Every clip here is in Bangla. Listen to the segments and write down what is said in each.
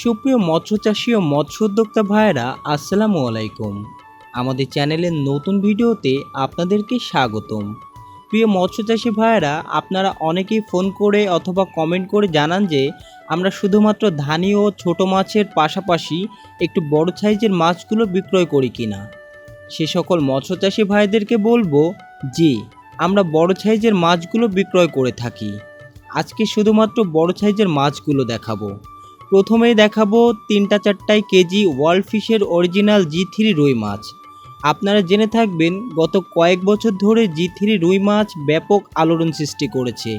সুপ্রিয় মৎস্যচাষী ও মৎস্য উদ্যোক্তা ভাইয়েরা, আসসালামু আলাইকুম। আমাদের চ্যানেলের নতুন ভিডিওতে আপনাদেরকে স্বাগতম। প্রিয় মৎস্যচাষী ভাইয়েরা, আপনারা অনেকেই ফোন করে অথবা কমেন্ট করে জানান যে, আমরা শুধুমাত্র ধানি ও ছোট মাছের পাশাপাশি একটু বড় সাইজের মাছগুলো বিক্রয় করি কিনা। সে সকল মৎস্যচাষী ভাইদেরকে বলব জি আমরা বড় সাইজের মাছগুলো বিক্রয় করে থাকি। আজকে শুধুমাত্র বড় সাইজের মাছগুলো দেখাবো। প্রথমেই দেখাবো তিনটা চারটায় কেজি ওয়ার্ল্ড ফিশের অরিজিনাল জি থ্রি রুই মাছ। আপনারা জেনে থাকবেন, গত কয়েক বছর ধরে জি থ্রি রুই মাছ ব্যাপক আলোড়ন সৃষ্টি করেছে।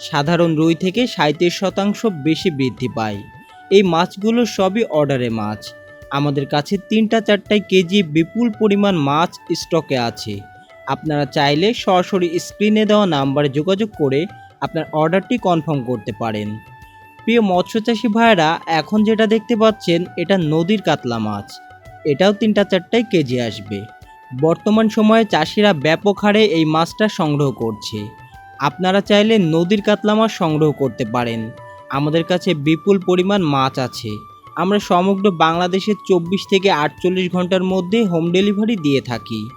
সাধারণ রুই থেকে সাঁত্রিশ শতাংশ বেশি বৃদ্ধি পায়। এই মাছগুলো সবই অর্ডারে মাছ। আমাদের কাছে তিনটা চারটায় কেজি বিপুল পরিমাণ মাছ স্টকে আছে। আপনারা চাইলে সরাসরি স্ক্রিনে দেওয়া নাম্বারে যোগাযোগ করে আপনার অর্ডারটি কনফার্ম করতে পারেন। প্রিয় মৎস্যচাষী ভাইয়েরা, এখন যেটা দেখতে পাচ্ছেন, এটা নদীর কাতলা মাছ। এটাও তিনটা চারটায় কেজি আসবে। বর্তমান সময়ে চাষিরা ব্যাপক হারে এই মাছটা সংগ্রহ করছে। আপনারা চাইলে নদীর কাতলা মাছ সংগ্রহ করতে পারেন। আমাদের কাছে বিপুল পরিমাণ মাছ আছে। আমরা সমগ্র বাংলাদেশের চব্বিশ থেকে আটচল্লিশ ঘণ্টার মধ্যে হোম ডেলিভারি দিয়ে থাকি।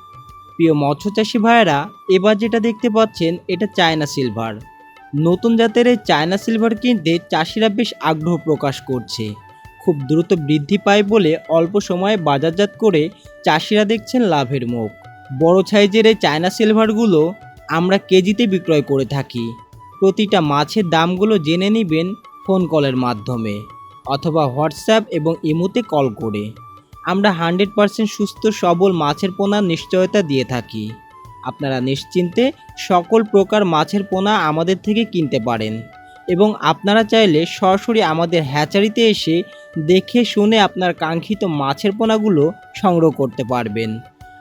প্রিয় মৎস্যচাষী ভাইয়েরা, এবার যেটা দেখতে পাচ্ছেন, এটা চায়না সিলভার। নতুন জাতের এই চায়না সিলভার কিনতে চাষিরা বেশ আগ্রহ প্রকাশ করছে। খুব দ্রুত বৃদ্ধি পায় বলে অল্প সময়ে বাজারজাত করে চাষিরা দেখছেন লাভের মুখ। বড় সাইজের এই চায়না সিলভারগুলো আমরা কেজিতে বিক্রয় করে থাকি। প্রতিটা মাছের দামগুলো জেনে নেবেন ফোন কলের মাধ্যমে অথবা হোয়াটসঅ্যাপ এবং ইমোতে কল করে। আমরা হান্ড্রেড পারসেন্ট সুস্থ, সবল মাছের পোনার নিশ্চয়তা দিয়ে থাকি। আপনারা নিশ্চিন্তে সকল প্রকার মাছের পোনা আমাদের থেকে কিনতে পারেন। এবং আপনারা চাইলে সরাসরি আমাদের হ্যাচারিতে এসে দেখে শুনে আপনার কাঙ্ক্ষিত মাছের পোনাগুলো সংগ্রহ করতে পারবেন।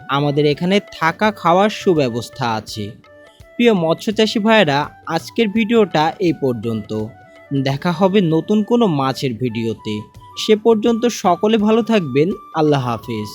আমাদের এখানে থাকা খাওয়ার সুব্যবস্থা আছে। প্রিয় মৎস্যচাষী ভাইয়েরা, আজকের ভিডিওটা এই পর্যন্ত। দেখা হবে নতুন কোনো মাছের ভিডিওতে। সে পর্যন্ত সকলে ভালো থাকবেন। আল্লাহ হাফিজ।